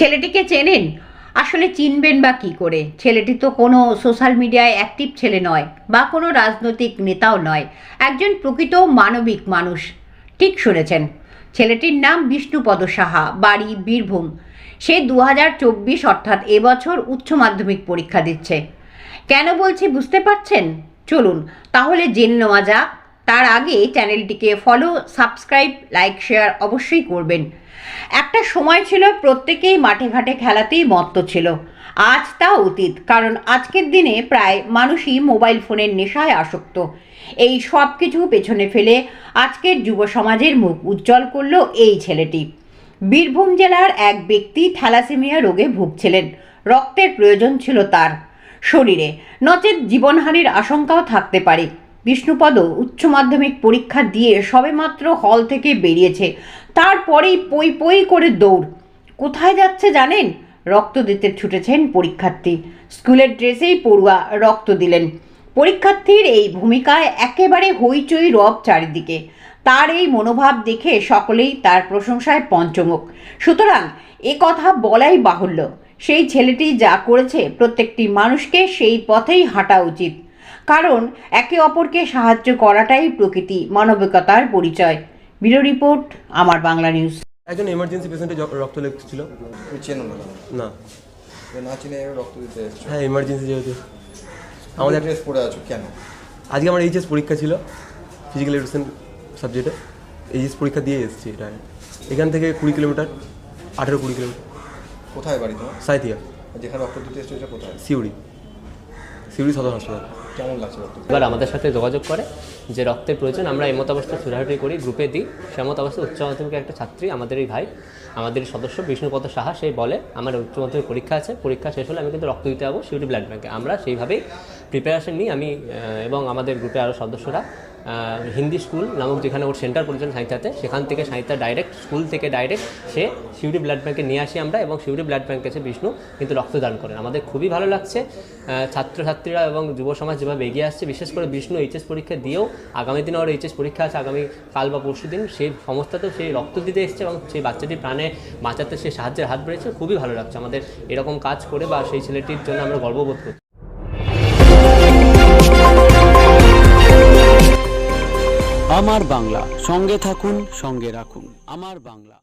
ছেলেটিকে চেনেন? আসলে চিনবেন বা কী করে? ছেলেটি তো কোনো সোশ্যাল মিডিয়ায় অ্যাক্টিভ ছেলে নয় বা কোনো রাজনৈতিক নেতাও নয়। একজন প্রকৃত মানবিক মানুষ। ঠিক শুনেছেন। ছেলেটির নাম বিষ্ণুপদ সাহা, বাড়ি বীরভূম। সে দু হাজার চব্বিশ অর্থাৎ এবছর উচ্চ মাধ্যমিক পরীক্ষা দিচ্ছে। কেন বলছি বুঝতে পারছেন? চলুন, তাহলে জেনে নেওয়া যাক তার আগে চ্যানেলটিকে ফলো সাবস্ক্রাইব লাইক শেয়ার অবশ্যই করবেন। একটা সময় ছিল প্রত্যেকেই মাঠে ঘাটে খেলাতেই মত্ত ছিল। আজ তা অতীত, কারণ আজকের দিনে প্রায় মানুষই মোবাইল ফোনের নেশায় আসক্ত। এই সব কিছু পেছনে ফেলে আজকের যুব সমাজের মুখ উজ্জ্বল করল এই ছেলেটি। বীরভূম জেলার এক ব্যক্তি থ্যালাসেমিয়া রোগে ভুগছিলেন। রক্তের প্রয়োজন ছিল তার। শরীরে নচেত জীবনহানির আশঙ্কাও থাকতে পারে। বিষ্ণুপদ উচ্চ মাধ্যমিক পরীক্ষা দিয়ে সবেমাত্র হল থেকে বেরিয়েছে। তারপরেই পই পই করে দৌড়। কোথায় যাচ্ছে জানেন? রক্ত দিতে ছুটেছেন পরীক্ষার্থী। স্কুলের ড্রেসেই পড়ুয়া রক্ত দিলেন। পরীক্ষার্থীর এই ভূমিকায় একেবারে হইচই রব চারিদিকে। তার এই মনোভাব দেখে সকলেই তার প্রশংসায় পঞ্চমুখ। সুতরাং এ কথা বলাই বাহুল্য। সেই ছেলেটি যা করেছে প্রত্যেকটি মানুষকে সেই পথেই হাঁটা উচিত। কারণ একে অপরকে সাহায্য করাটাই প্রকৃতি মানবিকতার পরিচয়। ব্যুরো রিপোর্ট আমার বাংলা নিউজ। একজন এমার্জেন্সি পেশেন্টে রক্ত লেগেছিল? তুমি চেনো না। না না চিনে রক্ত দিতে এসছো। হ্যাঁ এমার্জেন্সি যেহেতু। আমাদের ড্রেস পরে আছো কেন? আজকে আমার এইচএস পরীক্ষা ছিল ফিজিক্যাল এডুকেশন সাবজেক্টে এইচএস পরীক্ষা দিয়ে এসেছি এটা। এখান থেকে কুড়ি কিলোমিটার আঠেরো কুড়ি কিলোমিটার। কোথায় বাড়ি তোমার? সাইথিয়া। যেখানে রক্ত দিতে এসছো কোথায়? সিউড়ি। সিউড়ি সদর হাসপাতাল। কেমন লাগছে এবার আমাদের সাথে যোগাযোগ করে যে রক্তের প্রয়োজন, আমরা এই মতো অবস্থায় সুরাহাটি করি, গ্রুপে দিই। সে মতো অবস্থায় উচ্চ মাধ্যমিকের একটা ছাত্রী, আমাদের এই ভাই, আমাদের সদস্য বিষ্ণুপদ সাহা সেই বলে, আমার উচ্চ মাধ্যমিক পরীক্ষা আছে, পরীক্ষা শেষ হলে আমি কিন্তু রক্ত দিতে যাব সিউটি ব্লাড ব্যাঙ্কে আমরা সেইভাবেই প্রিপারেশন নিই। আমি এবং আমাদের গ্রুপে আরও সদস্যরা হিন্দি স্কুল নামক যেখানে ওর সেন্টার পড়েছেন সাঁইতাতে সেখান থেকে সাঁইতা ডাইরেক্ট স্কুল থেকে ডাইরেক্ট সে সিউডি ব্লাড ব্যাঙ্কে নিয়ে আসি আমরা এবং সিউডি ব্লাড ব্যাঙ্কে এসে বিষ্ণু কিন্তু রক্তদান করেন। আমাদের খুবই ভালো লাগছে ছাত্রছাত্রীরা এবং যুব সমাজ যেভাবে এগিয়ে আসছে, বিশেষ করে বিষ্ণু এইচএস পরীক্ষা দিয়েও আগামী দিনে ওর এইচএস পরীক্ষা আছে, আগামী কাল বা পরশু দিন সেই সমস্যাতেও সেই রক্ত দিতে এসছে এবং সেই বাচ্চাটির প্রাণে বাঁচাতে সে সাহায্যের হাত বেড়েছে। খুবই ভালো লাগছে আমাদের এরকম কাজ করে বা সেই ছেলেটির জন্য আমরা গর্ববোধ করছি। আমার বাংলা, সঙ্গে থাকুন, সঙ্গে রাখুন। আমার বাংলা।